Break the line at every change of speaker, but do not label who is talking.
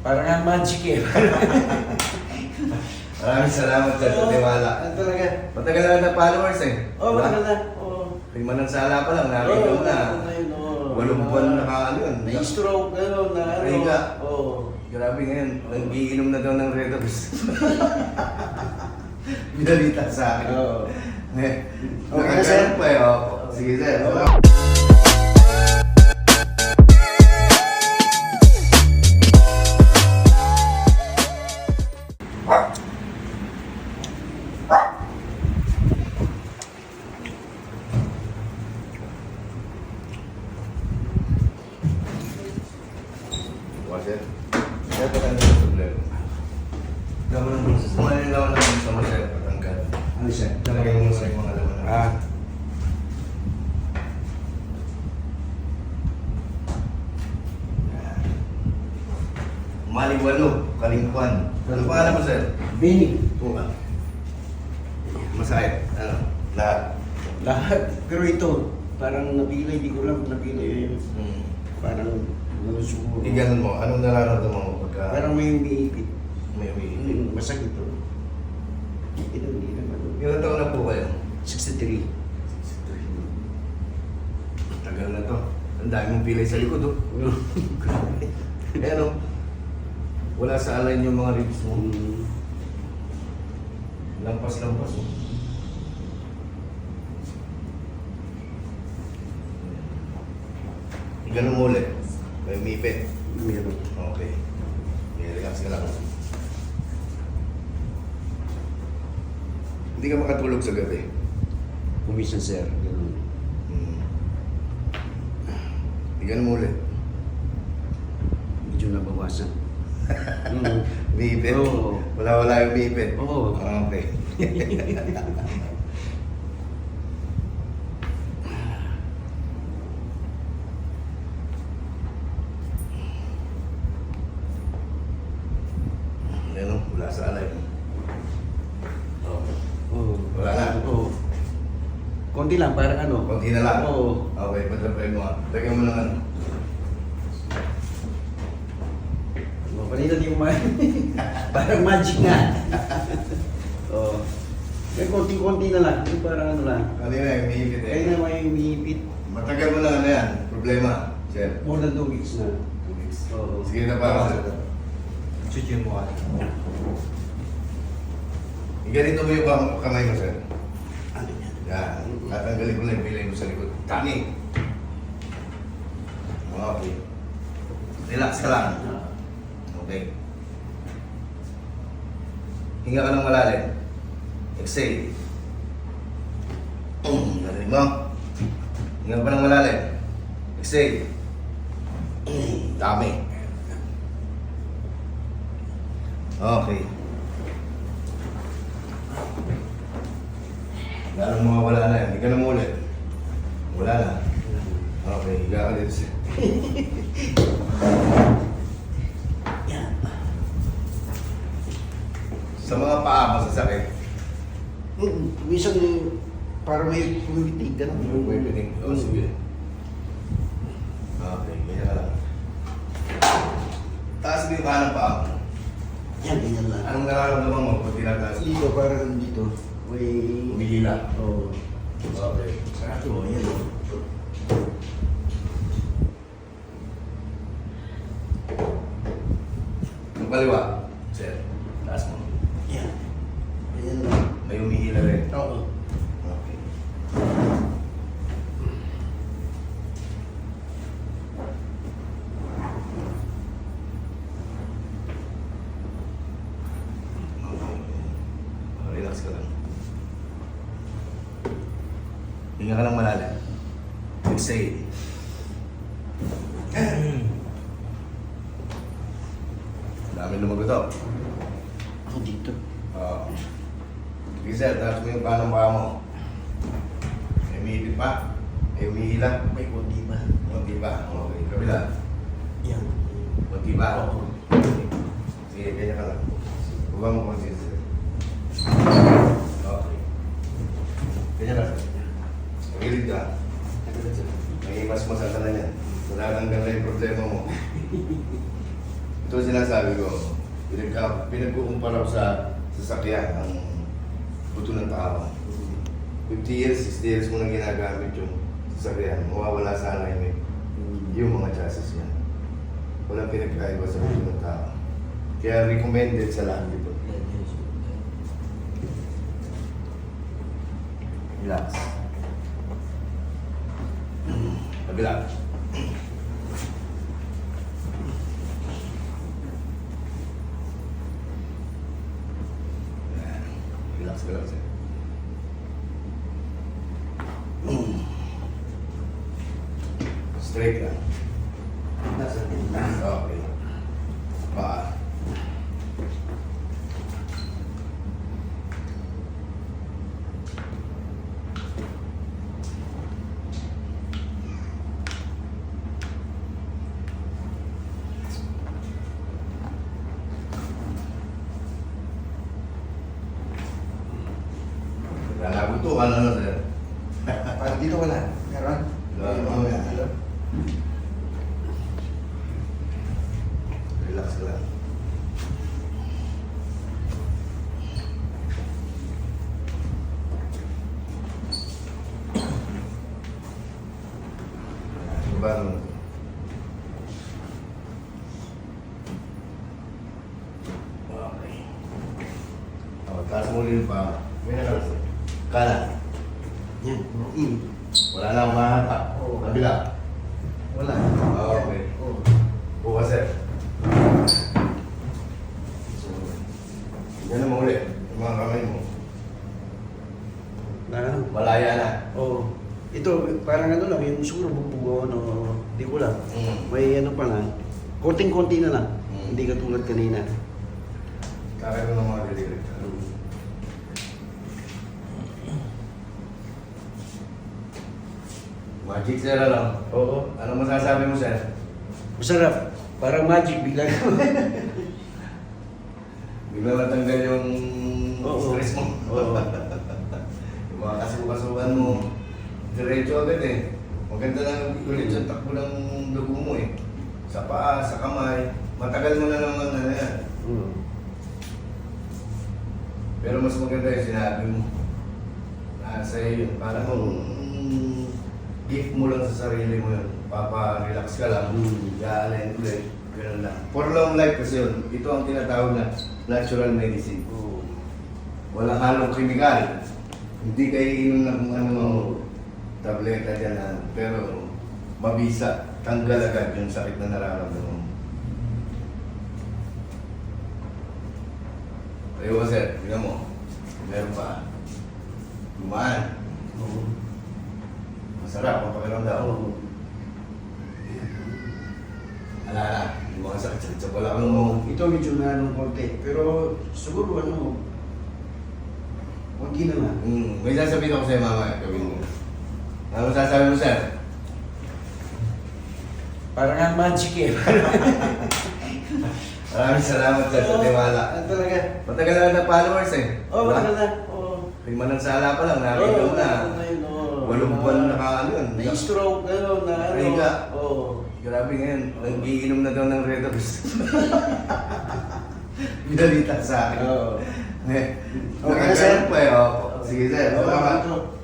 Parang nga magic eh.
Maraming salamat sa
Oo.
tiwala.
Ano talaga?
Matagal na na followers eh.
Oo,
Diba?
matagal na. Oo.
Lima ng sala pa lang, nakita mo na. Walong buwan na ano yun.
Na-stroke, ano, na ano.
Nahiga.
Oo.
Grabe ngayon, nag-iinom na daw ng Redox. Binalita sa akin.
Oo.
Eh,
Okay sir?
pa eh. oh. Sige sir.
Oo.
Maliwalo, kalingkuan. Ano pangalan mo sir?
Bini.
Tuka. Masakit. Ano? Lahat.
Lahat. Pero ito, parang napilay, di ko lang napilay yun.
Hmm.
Parang, ano siguro.
Hindi ganun mo. Anong nararamdaman mo pagka
Parang may umiipit.
may umiipit?
Mm, masakit to. Ito, hindi naman.
Ilan taon na po kayo?
63.
Tagal na to. Ang dami mong pilay sa likod, oh. eh ano? Wala sa alay yung mga ribs mo.
Mm.
Lampas-lampas, oh. Ganun mo ulit. May umipit.
Meron.
Okay. Okay, relax ka lang. Hindi ka makatulog sa gabi.
Kumisan sir. Ganun.
Hmm. Tingnan mo ulit.
Medyo nabawasan. mm.
Umiipit?
Oo.
Wala-wala yung umiipit?
Oo.
Okay. Ano? Wala sa alay. Oh.
Oo.
Wala na?
Oo. Konti lang, parang ano.
Konti na lang?
Oo.
Okay, patapay mo. Lagyan mo ng ano.
Oh, kanina di mo ma- parang magic nga. Oo. May konti-konti na lang. Yung parang ano lang.
Kanina yung umiipit eh.
Kaya na may umiipit.
Matagal mo na ano yan. Problema. Sir.
More than two weeks na.
Two weeks.
Oo.
Sige na para sa
Chuchu mo ka.
Ganito mo yung kam- kamay mo, sir.
Ano yan?
Yan. Tatanggalin ko na yung pilay mo sa likod. Tani! Okay. Relax ka lang. Okay. Hinga ka ng malalim. Exhale. Narinig mo? Hinga pa ng malalim. Exhale. Dami. Okay. Lalong mga wala na yan. Hindi ka na muulit.
Pumitig ka na.
May pinig. Oh, sige. Okay, ganyan ka lang. Taas mo yung kanang paa mo.
Yan, ganyan lang.
Anong nararamdaman mo pag tinataas?
Dito, parang dito. May...
Humihila.
Oo.
Okay.
Sa akin, oh, yan. oh.
Yung kaliwa. Sir, taas mo.
Yan. Ganyan lang.
May humihila rin.
Oo.
Okay. Okay. Relax ka lang. Hinga ka lang malalim. Exhale. Dami lumagotok.
Ako dito.
Oo. Sige sir, taas mo yung panang paa mo. May umiipit pa? May umihila?
May konti ba?
Kunti ba? Okay. Kabila?
Yan.
Kunti ba?
Oo.
Sige, ganyan ka lang. Buka mo konti Ito sinasabi ko, pinagka, pinagkukumpara ko sa sasakyan ang buto ng tao. 50 years, 60 years mo nang ginagamit yung sasakyan, mawawala sana yun eh. Yung mga chassis niya. Walang pinagkaiba sa buto ng tao. Kaya recommended sa lahat dito. Relax. Kabila. Yan. Eh. Straight lang.
Nasa gitna.
Okay. Pa. Lalago ano na sir?
Parang dito wala. Meron?
Wala. Relax ka lang. Diba naman? Okay. Oh, taas mo rin pa. May nakalas. Kanan.
Yan. Mm.
Wala na akong mahata.
Oo.
Kabila.
Wala.
Ah, okay.
Oo.
Bukas sir. So, yan naman ulit. Yung mga kamay mo.
Na,
Malaya na.
Oo. Ito, parang ano lang, yung siguro bubugo, ano, di ko lang.
Mm.
May ano pa lang, konting-konti na lang.
Mm.
Hindi katulad kanina.
Kaya ko ng mga delivery. Magic sir lang.
Oo.
Ano masasabi mo sir?
Masarap. Parang magic, bigla
Bigla matanggal yung
Oo.
stress mo.
Oo.
yung mga kasukasukan mo. Diretso agad eh. Maganda lang ulit yung takbo ng dugo mo eh. Sa paa, sa kamay. Matagal mo na naman ano yan.
Mm.
Pero mas maganda yung sinabi mo. Sa'yo yun. Parang mm, gift mo lang sa sarili mo yun. Papa-relax ka lang. Yaalin ulit. Ganun lang. For long life kasi yun. Ito ang tinatawag na natural medicine.
Oo.
Walang halong kimikal. Hindi kayo inom na kung ano tableta dyan na. Pero mabisa. Tanggal agad yung sakit na nararamdaman mo. Ayaw ko sir, tingnan mo. Meron pa. Gumaan.
Oo.
Masarap ang pakiramdam.
Oo.
Ala na, yung mga sakit-sakit sa balakang mo.
Ito medyo na anong konti. Pero siguro ano, konti na nga.
Hmm, may sasabihin ako sa'yo mama, gawin mo. Ano sasabi mo sir?
Parang nga magic eh.
Maraming salamat sir sa tiwala.
Ano talaga?
Matagal na na followers eh.
Oo, oh, matagal na. Oo.
Lima ng sala pa lang, nakita mo na.
oo.
Walong buwan na naka- ano yun.
Na-stroke, ano, na ano.
Nahiga.
Oo.
Grabe ngayon, nag-iinom na daw ng Redox. Binalita sa akin.
Oo.
Eh,
Okay, sir.
eh. Sige sir,
Oo.